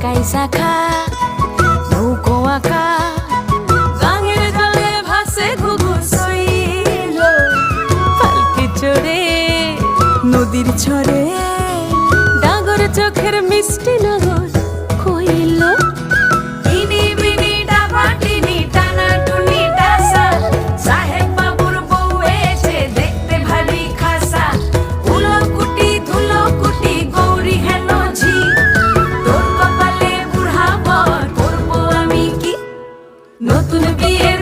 শাখায় শাখা নৌকো আঁকা, গাঙের জলে ভাসে ঘুঘু শৈল পালকি চড়ে নদীর ছড়ে, ডাগর চোখের মিষ্টি নগর। নতুন বিয়ে